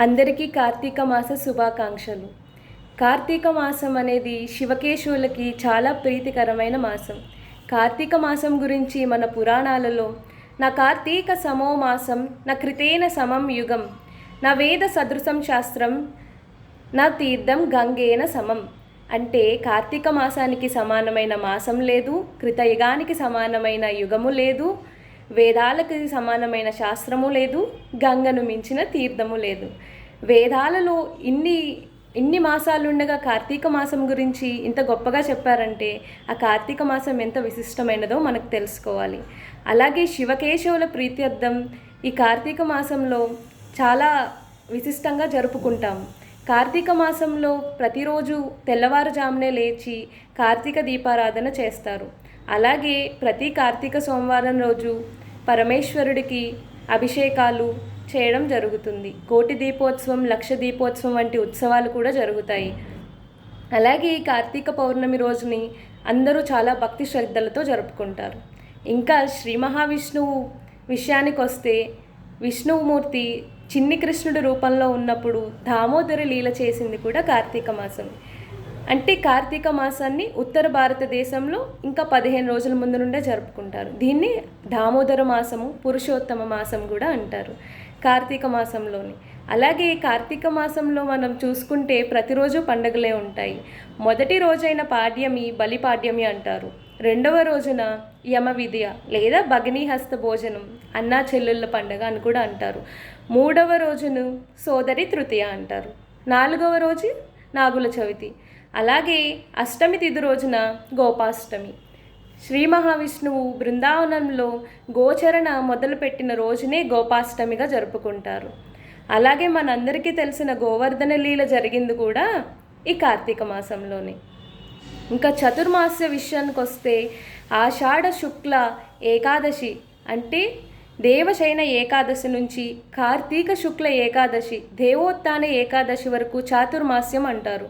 అందరికీ కార్తీక మాస శుభాకాంక్షలు. కార్తీక మాసం అనేది శివకేశవులకి చాలా ప్రీతికరమైన మాసం. కార్తీక మాసం గురించి మన పురాణాలలో నా కార్తీక సమో మాసం నా కృతేన సమం యుగం నా వేద సదృశం శాస్త్రం నా తీర్థం గంగేన సమం. అంటే కార్తీక మాసానికి సమానమైన మాసం లేదు కృతయుగానికి సమానమైన యుగము లేదు వేదాలకు సమానమైన శాస్త్రము లేదు గంగను మించిన తీర్థము లేదు. వేదాలలో ఇన్ని ఇన్ని మాసాలు ఉండగా కార్తీక మాసం గురించి ఇంత గొప్పగా చెప్పారంటే ఆ కార్తీక మాసం ఎంత విశిష్టమైనదో మనకు తెలుసుకోవాలి. అలాగే శివకేశవుల ప్రీత్యర్థం ఈ కార్తీక మాసంలో చాలా విశిష్టంగా జరుపుకుంటాం. కార్తీక మాసంలో ప్రతిరోజు తెల్లవారుజామునే లేచి కార్తీక దీపారాధన చేస్తారు. అలాగే ప్రతి కార్తీక సోమవారం రోజు పరమేశ్వరుడికి అభిషేకాలు చేయడం జరుగుతుంది. కోటి దీపోత్సవం లక్ష దీపోత్సవం వంటి ఉత్సవాలు కూడా జరుగుతాయి. అలాగే ఈ కార్తీక పౌర్ణమి రోజుని అందరూ చాలా భక్తి శ్రద్ధలతో జరుపుకుంటారు. ఇంకా శ్రీ మహావిష్ణువు విషయానికి వస్తే విష్ణువుమూర్తి చిన్ని కృష్ణుడి రూపంలో ఉన్నప్పుడు దామోదర లీల చేసింది కూడా కార్తీక మాసం అంటే కార్తీక మాసాన్ని ఉత్తర భారతదేశంలో ఇంకా పదిహేను రోజుల ముందు నుండే జరుపుకుంటారు. దీన్ని దామోదర మాసము పురుషోత్తమ మాసం కూడా అంటారు కార్తీక మాసంలోని. అలాగే కార్తీక మాసంలో మనం చూసుకుంటే ప్రతిరోజు పండుగలే ఉంటాయి. మొదటి రోజైన పాడ్యమి బలిపాడ్యమి అంటారు. రెండవ రోజున యమ విద్య లేదా భగినీహస్త భోజనం అన్నా చెల్లెళ్ళ పండుగ అని కూడా అంటారు. మూడవ రోజును సోదరి తృతీయ అంటారు. నాలుగవ రోజు నాగుల చవితి. అలాగే అష్టమి తిథి రోజున గోపాష్టమి. శ్రీ మహావిష్ణువు బృందావనంలో గోచరణ మొదలుపెట్టిన రోజునే గోపాష్టమిగా జరుపుకుంటారు. అలాగే మనందరికీ తెలిసిన గోవర్ధన లీల జరిగింది కూడా ఈ కార్తీక మాసంలోనే. ఇంకా చతుర్మాస్య విషయానికి వస్తే ఆషాఢ శుక్ల ఏకాదశి అంటే దేవశైన ఏకాదశి నుంచి కార్తీక శుక్ల ఏకాదశి దేవోత్థాన ఏకాదశి వరకు చాతుర్మాస్యం అంటారు.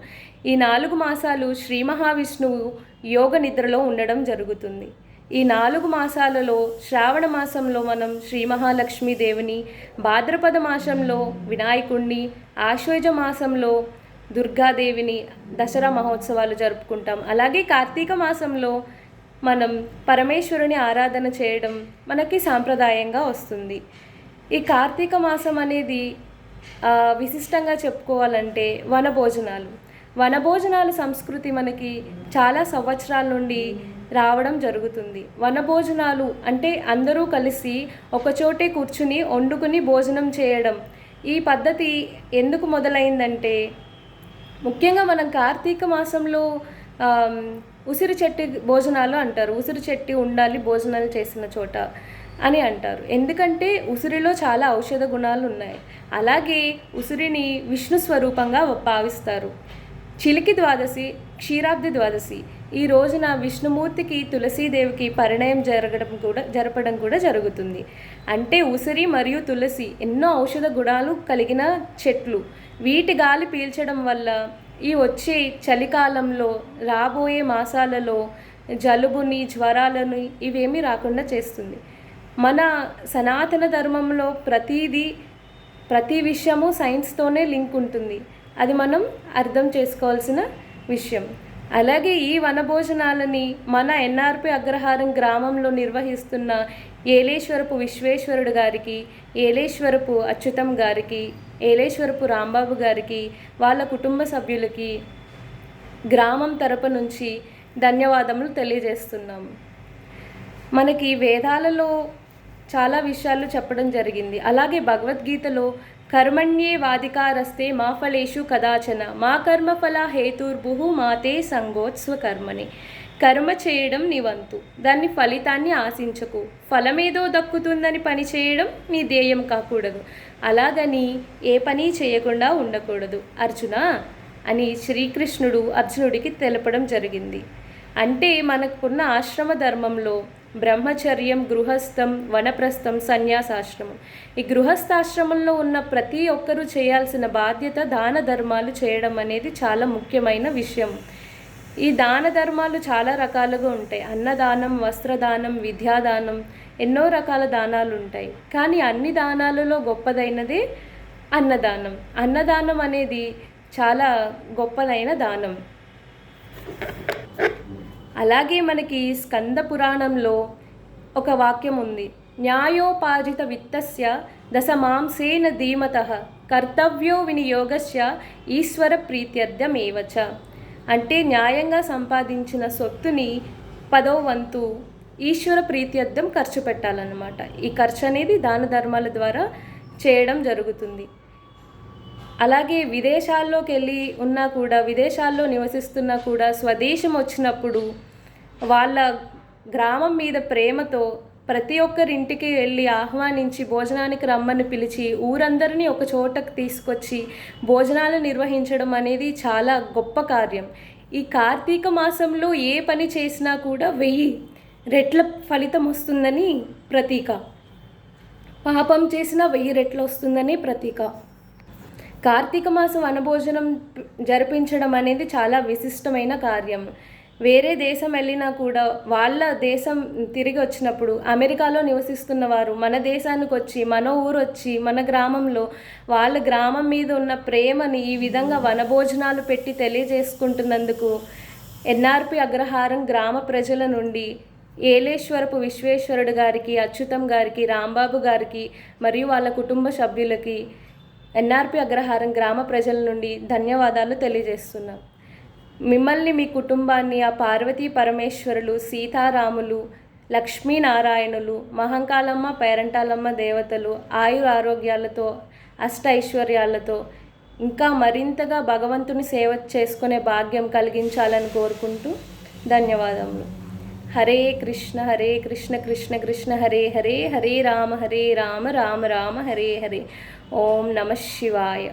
ఈ నాలుగు మాసాలు శ్రీ మహావిష్ణువు యోగ నిద్రలో ఉండడం జరుగుతుంది. ఈ నాలుగు మాసాలలో శ్రావణ మాసంలో మనం శ్రీ మహాలక్ష్మీ దేవుని భాద్రపద మాసంలో వినాయకుణ్ణి ఆశ్వయుజ మాసంలో దుర్గాదేవిని దసరా మహోత్సవాలు జరుపుకుంటాం. అలాగే కార్తీక మాసంలో మనం పరమేశ్వరుని ఆరాధన చేయడం మనకి సాంప్రదాయంగా వస్తుంది. ఈ కార్తీక మాసం అనేది విశిష్టంగా చెప్పుకోవాలంటే వనభోజనాలు. వనభోజనాల సంస్కృతి మనకి చాలా సంవత్సరాల నుండి రావడం జరుగుతుంది. వనభోజనాలు అంటే అందరూ కలిసి ఒకచోటే కూర్చుని వండుకుని భోజనం చేయడం. ఈ పద్ధతి ఎందుకు మొదలైందంటే ముఖ్యంగా మనం కార్తీక మాసంలో ఉసిరి చెట్టు భోజనాలు అంటారు. ఉసిరి చెట్టు ఉండాలి భోజనాలు చేసిన చోట అని అంటారు. ఎందుకంటే ఉసిరిలో చాలా ఔషధ గుణాలు ఉన్నాయి. అలాగే ఉసిరిని విష్ణు స్వరూపంగా భావిస్తారు. చిలికి ద్వాదశి క్షీరాబ్ది ద్వాదశి. ఈ రోజున విష్ణుమూర్తికి తులసీదేవికి పరిణయం జరగడం కూడా జరపడం కూడా జరుగుతుంది. అంటే ఉసిరి మరియు తులసి ఎన్నో ఔషధ గుణాలు కలిగిన చెట్లు. వీటి గాలి పీల్చడం వల్ల ఈ వచ్చే చలికాలంలో రాబోయే మాసాలలో జలుబుని జ్వరాలను ఇవేమీ రాకుండా చేస్తుంది. మన సనాతన ధర్మంలో ప్రతిదీ ప్రతి విషయము సైన్స్తోనే లింక్ ఉంటుంది. అది మనం అర్థం చేసుకోవాల్సిన విషయం. అలాగే ఈ వనభోజనాలని మన ఎన్ఆర్పి అగ్రహారం గ్రామంలో నిర్వహిస్తున్న ఏలేశ్వరపు విశ్వేశ్వరుడు గారికి ఏలేశ్వరపు అచ్యుతం గారికి ఏలేశ్వరపు రాంబాబు గారికి వాళ్ళ కుటుంబ సభ్యులకి గ్రామం తరపు నుంచి ధన్యవాదములు తెలియజేస్తున్నాము. మనకి వేదాలలో చాలా విషయాలు చెప్పడం జరిగింది. అలాగే భగవద్గీతలో కర్మణ్యే వాదికారస్తే మా ఫలేషు కదాచన మా కర్మఫల హేతుర్భు మాతే సంగోత్స్వ కర్మని కర్మ చేయడం నీ వంతు దాన్ని ఫలితాన్ని ఆశించకు ఫలమేదో దక్కుతుందని పని చేయడం నీ ధ్యేయం కాకూడదు. అలాగని ఏ పని చేయకుండా ఉండకూడదు. అర్జున? అని శ్రీకృష్ణుడు అర్జునుడికి తెలపడం జరిగింది. అంటే మనకున్న ఆశ్రమ ధర్మంలో బ్రహ్మచర్యం గృహస్థం వనప్రస్థం సన్యాసాశ్రమం. ఈ గృహస్థాశ్రమంలో ఉన్న ప్రతి ఒక్కరూ చేయాల్సిన బాధ్యత దాన ధర్మాలు చేయడం అనేది చాలా ముఖ్యమైన విషయం. ఈ దాన ధర్మాలు చాలా రకాలుగా ఉంటాయి. అన్నదానం వస్త్రదానం విద్యాదానం ఎన్నో రకాల దానాలు ఉంటాయి. కానీ అన్ని దానాలలో గొప్పదైనది అన్నదానం. అన్నదానం అనేది చాలా గొప్పదైన దానం. అలాగే మనకి స్కంద పురాణంలో ఒక వాక్యం ఉంది. న్యాయోపాజిత విత్తస్య దశమాంసేన ధీమత కర్తవ్యో వినియోగస్య ఈశ్వర ప్రీత్యర్థమేవచ. అంటే న్యాయంగా సంపాదించిన సొత్తుని పదో వంతు ఈశ్వర ప్రీత్యర్థం ఖర్చు పెట్టాలన్నమాట. ఈ ఖర్చు అనేది దాన ధర్మాల ద్వారా చేయడం జరుగుతుంది. అలాగే విదేశాల్లోకి వెళ్ళి ఉన్నా కూడా విదేశాల్లో నివసిస్తున్నా కూడా స్వదేశం వచ్చినప్పుడు వాళ్ళ గ్రామం మీద ప్రేమతో ప్రతి ఒక్కరింటికి వెళ్ళి ఆహ్వానించి భోజనానికి రమ్మని పిలిచి ఊరందరినీ ఒక చోటకు తీసుకొచ్చి భోజనాలు నిర్వహించడం అనేది చాలా గొప్ప కార్యం. ఈ కార్తీక మాసంలో ఏ పని చేసినా కూడా వెయ్యి రెట్ల ఫలితం వస్తుందని ప్రతీక. పాపం చేసినా వెయ్యి రెట్లు వస్తుందని ప్రతీక. కార్తీక మాసం వనభోజనం జరిపించడం అనేది చాలా విశిష్టమైన కార్యం. వేరే దేశం వెళ్ళినా కూడా వాళ్ళ దేశం తిరిగి వచ్చినప్పుడు అమెరికాలో నివసిస్తున్న వారు మన దేశానికి వచ్చి మన ఊరు వచ్చి మన గ్రామంలో వాళ్ళ గ్రామం మీద ఉన్న ప్రేమని ఈ విధంగా వనభోజనాలు పెట్టి తెలియజేసుకుంటున్నందుకు ఎన్ఆర్పి అగ్రహారం గ్రామ ప్రజల నుండి ఏలేశ్వరపు విశ్వేశ్వరుడు గారికి అచ్యుతం గారికి రాంబాబు గారికి మరియు వాళ్ళ కుటుంబ సభ్యులకి ఎన్ఆర్పి అగ్రహారం గ్రామ ప్రజల నుండి ధన్యవాదాలు తెలియజేస్తున్నాం. మిమ్మల్ని మీ కుటుంబాన్ని ఆ పార్వతీ పరమేశ్వరులు సీతారాములు లక్ష్మీనారాయణులు మహంకాలమ్మ పేరంటాలమ్మ దేవతలు ఆయుర ఆరోగ్యాలతో అష్ట ఐశ్వర్యాలతో ఇంకా మరింతగా భగవంతుని సేవ చేసుకునే భాగ్యం కలిగించాలని కోరుకుంటూ ధన్యవాదములు. హరే కృష్ణ హరే కృష్ణ కృష్ణ కృష్ణ హరే హరే హరే రామ హరే రామ రామ రామ హరే హరే. ఓం నమ శివాయ.